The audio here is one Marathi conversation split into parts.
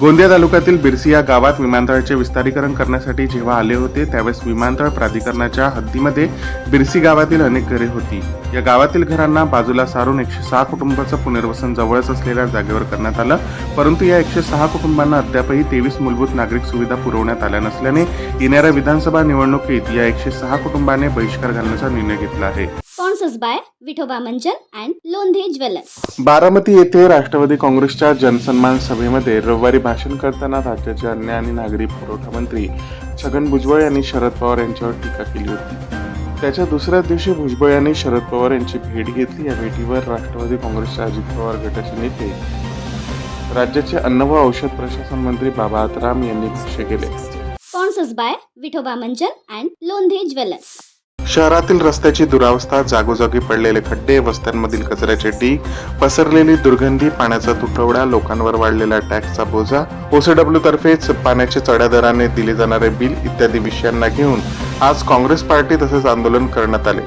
गोंदिया तालुक्यातील बिरसी या गावात विमानतळाचे विस्तारीकरण करण्यासाठी जेव्हा आले होते त्यावेळेस विमानतळ प्राधिकरणाच्या हद्दीमध्ये बिरसी गावातील अनेक घरे होती. या गावातील घरांना बाजूला सारून एकशे सहा कुटुंबाचं पुनर्वसन जवळच असलेल्या जागेवर करण्यात आलं. परंतु या एकशे सहा कुटुंबांना अद्यापही तेवीस मूलभूत नागरिक सुविधा पुरवण्यात आल्या नसल्याने येणाऱ्या विधानसभा निवडणुकीत या एकशे सहा कुटुंबाने बहिष्कार घालण्याचा निर्णय घेतला आहे. Sponsors by Vithoba Manjan and Londhe Jewelers. Baramati येथे राष्ट्रवादी काँग्रेसच्या जनसन्मान सभेमध्ये रविवारी भाषण करताना राज्याचे अन्न आणि नागरी पुरवठा मंत्री छगन भुजबळ यांनी शरद पवार यांच्यावर टीका केली होती त्याच्या दुसऱ्याच दिवशी भुजबळ यांनी शरद पवार यांची भेट घेतली या भेटीवर राष्ट्रवादी काँग्रेसचे अजित पवार गटाचे नेते राज्याचे अन्न व औषध प्रशासन मंत्री बाबा आतराम यांनी भाष्य केले Sponsors by Vithoba Manjan and Londhe Jewelers. शहरातील रस्त्याची दुरावस्था जागोजागी पडलेले खड्डे वस्त्यांमधील कचऱ्याचे ढीग पसरलेली दुर्गंधी पाण्याचा तुटवडा लोकांवर वाढलेला टॅक्सचा बोजा ओसीडब्ल्यू तर्फेच पाण्याचे चढ्या दराने दिले जाणारे बिल इत्यादी विषयांना घेऊन आज काँग्रेस पार्टी तसेच आंदोलन करण्यात आले.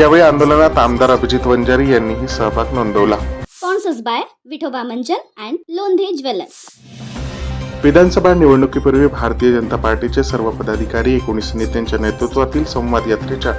यावेळी आंदोलनात आमदार अभिजित वंजारी यांनीही सहभाग नोंदवला. Sponsors by Vithoba Manjan and Londhe विधानसभा निवडणुकीपूर्वी भारतीय जनता पार्टीचे सर्व पदाधिकारी एकोणीस नेत्यांच्या नेतृत्वातील संवाद यात्रेच्या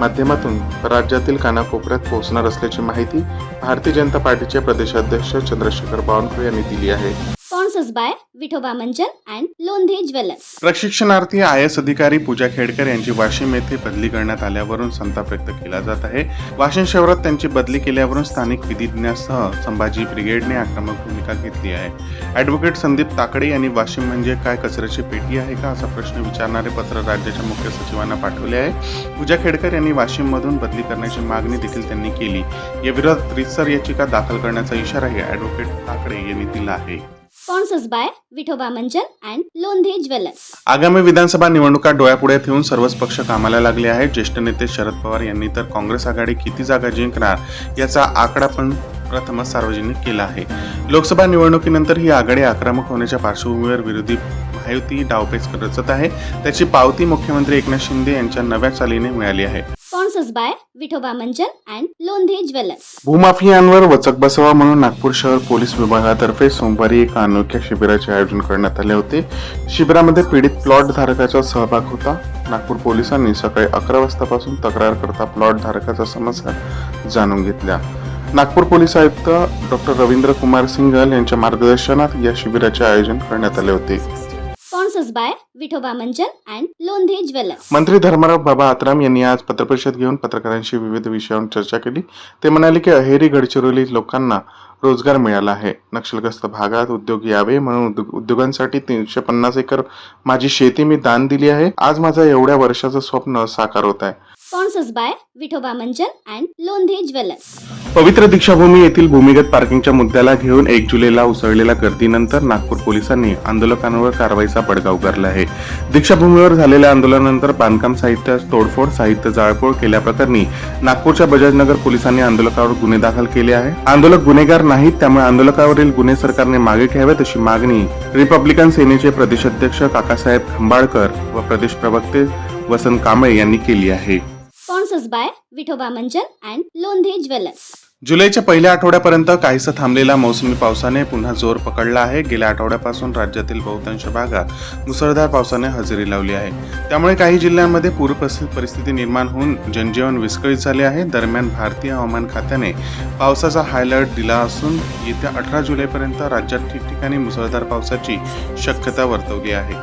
माध्यमातून राज्यातील कानाकोपऱ्यात पोहोचणार असल्याची माहिती भारतीय जनता पार्टीचे प्रदेशाध्यक्ष चंद्रशेखर बावनकुळे यांनी दिली आहे. Sponsors by Vithoba Manjan and Londhe jewellers. प्रशिक्षणार्थी आय एस अधिकारी पूजा खेडकर यांची वाशिम येथे बदली करण्यात आल्यावरून संताप व्यक्त केला जात आहे. वाशिम शहरात त्यांची बदली केल्यावरून स्थानिक विधिज्ञासह संभाजी ब्रिगेडने आक्रमक भूमिका घेतली आहे. ॲडव्होकेट संदीप ताकडे यांनी वाशिम म्हणजे काय कचऱ्याची पेटी आहे का असा प्रश्न विचारणारे पत्र राज्याच्या मुख्य सचिवांना पाठवले आहे. पूजा खेडकर यांनी वाशिममधून बदली करण्याची मागणी देखील त्यांनी केली. या विरोधात रितसर याचिका दाखल करण्याचा इशाराही ॲडव्होकेट ताकडे यांनी दिला आहे. स्पॉन्सर्स बाय विठोबा मंजन अँड Londhe ज्वेलर्स आगामी विधानसभा निवडणुका डोळ्यापुढे ठेवून सर्वच पक्ष कामाला लागले आहेत. ज्येष्ठ नेते शरद पवार यांनी तर काँग्रेस आघाडी किती जागा जिंकणार याचा आकडा पण प्रथमच सार्वजनिक केला आहे. लोकसभा निवडणुकीनंतर ही आघाडी आक्रमक होण्याच्या पार्श्वभूमीवर विरोधी महायुती डावपेच रचत आहे. त्याची पावती मुख्यमंत्री एकनाथ शिंदे यांच्या नव्या चालीने मिळाली आहे. Sponsors by Vithoba Manjan and Londhe jewellers. भूमाफियांवर वचक बसवा म्हणून नागपूर शहर पोलीस विभागातर्फे सोमवारी एका अनोख्या शिबिराचे आयोजन करण्यात आले होते. शिबिरामध्ये पीडित प्लॉट धारकाचा सहभाग होता. नागपूर पोलिसांनी सकाळी अकरा वाजतापासून तक्रार करता प्लॉट धारकाचा समस्या जाणून घेतल्या. नागपूर पोलीस आयुक्त डॉक्टर रवींद्र कुमार सिंगल यांच्या मार्गदर्शनात या शिबिराचे आयोजन करण्यात आले होते. Sponsors by Vithoba Manjan and Londhe Jewelers. मंत्री धर्मराव बाबा आत्राम यांनी आज पत्रपरिषद घेऊन पत्रकारांशी विविध विषयांवर चर्चा केली ते म्हणाले की अहेरी गडचिरोली लोकांना रोजगार मिळाला आहे नक्षलग्रस्त भागात उद्योग यावे म्हणून उद्योग- उद्योगांसाठी तीनशे पन्नास एकर माझी शेती मी दान दिली आहे आज माझं एवढ्या वर्षाचं स्वप्न साकार होत आहे Sponsors by Vithoba Manjan and Londhe Jewelers. पवित्र दीक्षाभूमी येथील भूमिगत पार्किंगच्या मुद्द्याला घेऊन एक जुलैला उसळलेल्या गर्दीनंतर नागपूर पोलिसांनी आंदोलकांवर कारवाईचा बडगाव उगारला आहे. दीक्षाभूमीवर झालेल्या आंदोलनानंतर बांधकाम साहित्य तोडफोड साहित्य जाळपोळ केल्याप्रकरणी नागपूरच्या बजाजनगर पोलिसांनी आंदोलकावर गुन्हे दाखल केले आहे. आंदोलक गुन्हेगार नाहीत त्यामुळे आंदोलकावरील गुन्हे सरकारने मागे घ्यावेत अशी मागणी रिपब्लिकन सेनेचे प्रदेशाध्यक्ष काकासाहेब खंबाळकर व प्रदेश प्रवक्ते वसंत कांबळे यांनी केली आहे. Sponsors बाय विठोबा मंजन अँड लोंधे ज्वेलर्स जुलैच्या पहिल्या आठवड्यापर्यंत काहीसा थांबलेला मोसमी पावसाने पुन्हा जोर पकडला आहे. गेल्या आठवड्यापासून राज्यातील बहुतांश भागात मुसळधार पावसाने हजेरी लावली आहे. त्यामुळे काही जिल्ह्यांमध्ये पूर परिस्थिती निर्माण होऊन जनजीवन विस्कळीत झाले आहे. दरम्यान भारतीय हवामान खात्याने पावसाचा हायलर्ट दिला असून येत्या अठरा जुलैपर्यंत राज्यात ठिकठिकाणी मुसळधार पावसाची शक्यता वर्तवली आहे.